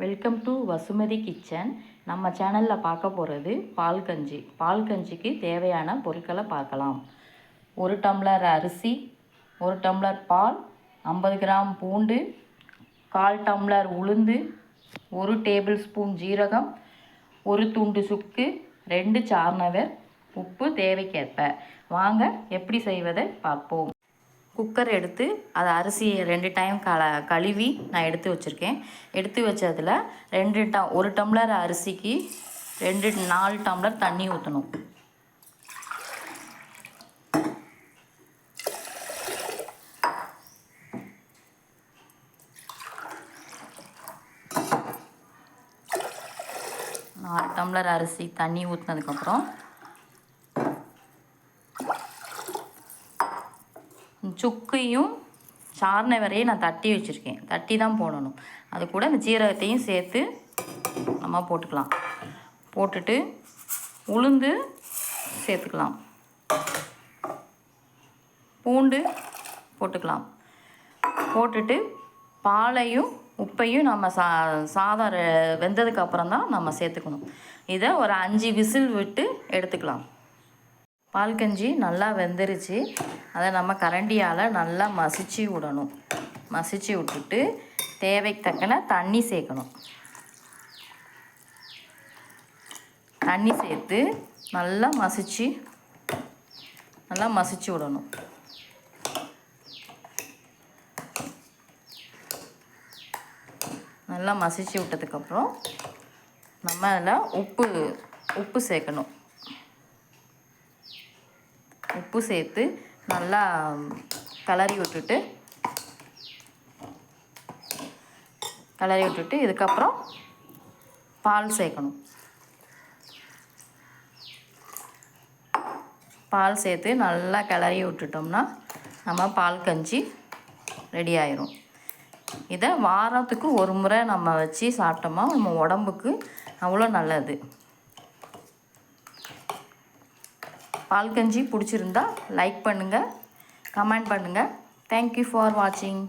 Welcome to Vasumathi kitchen நம்ம சேனலில் பார்க்க போகிறது பால் கஞ்சி. பால் கஞ்சிக்கு தேவையான பொருட்களை பார்க்கலாம். ஒரு டம்ளர் அரிசி ஒரு டம்ளர் பால் ஐம்பது கிராம் பூண்டு கால் டம்ளர் உளுந்து ஒரு டேபிள் ஸ்பூன் ஜீரகம் ஒரு துண்டு சுக்கு ரெண்டு சார்னவர் உப்பு தேவைக்கேற்ப. வாங்க எப்படி செய்வதை பார்ப்போம். குக்கர் எடுத்து அதை அரிசியை ரெண்டு டைம் கல கழுவி நான் எடுத்து வச்சுருக்கேன். எடுத்து வச்சதில் ரெண்டு ட ஒரு டம்ளர் அரிசிக்கு ரெண்டு நாலு டம்ளர் தண்ணி ஊற்றணும் நாலு டம்ளர் அரிசி தண்ணி ஊற்றினதுக்கப்புறம் சுக்கையும் சார்ன வரையும் நான் தட்டி வச்சுருக்கேன். தட்டி தான் போடணும். அது கூட இந்த ஜீரகத்தையும் சேர்த்து நம்ம போட்டுக்கலாம். போட்டுட்டு உளுந்து சேர்த்துக்கலாம். பூண்டு போட்டுக்கலாம். போட்டுட்டு பாலையும் உப்பையும் நம்ம சா சாதம் வெந்ததுக்கு அப்புறம் தான் நம்ம சேர்த்துக்கணும். இதை ஒரு அஞ்சு விசில் விட்டு எடுத்துக்கலாம். பால் கஞ்சி நல்லா வெந்துருச்சு. அதை நம்ம கரண்டியால் நல்லா மசிச்சு விடணும். மசிச்சு விட்டுட்டு தேவைக்கு தக்கன தண்ணி சேர்க்கணும். தண்ணி சேர்த்து நல்லா மசிச்சு நல்லா மசிச்சு விடணும். நல்லா மசிச்சு விட்டதுக்கப்புறம் நம்ம அதில் உப்பு உப்பு சேர்க்கணும். உப்பு சேர்த்து நல்லா கிளறி விட்டுட்டு கலரி விட்டுட்டு இதுக்கப்புறம் பால் சேர்க்கணும். பால் சேர்த்து நல்லா கிளறி விட்டுட்டோம்னா நம்ம பால் கஞ்சி ரெடி ஆயிரும். இதை வாரத்துக்கு ஒரு முறை நம்ம வச்சு சாப்பிட்டோமா நம்ம உடம்புக்கு அவ்வளோ நல்லது. பால் கஞ்சி பிடிச்சிருந்தா லைக் பண்ணுங்கள் கமெண்ட் பண்ணுங்கள் தேங்க்யூ ஃபார் வாட்சிங்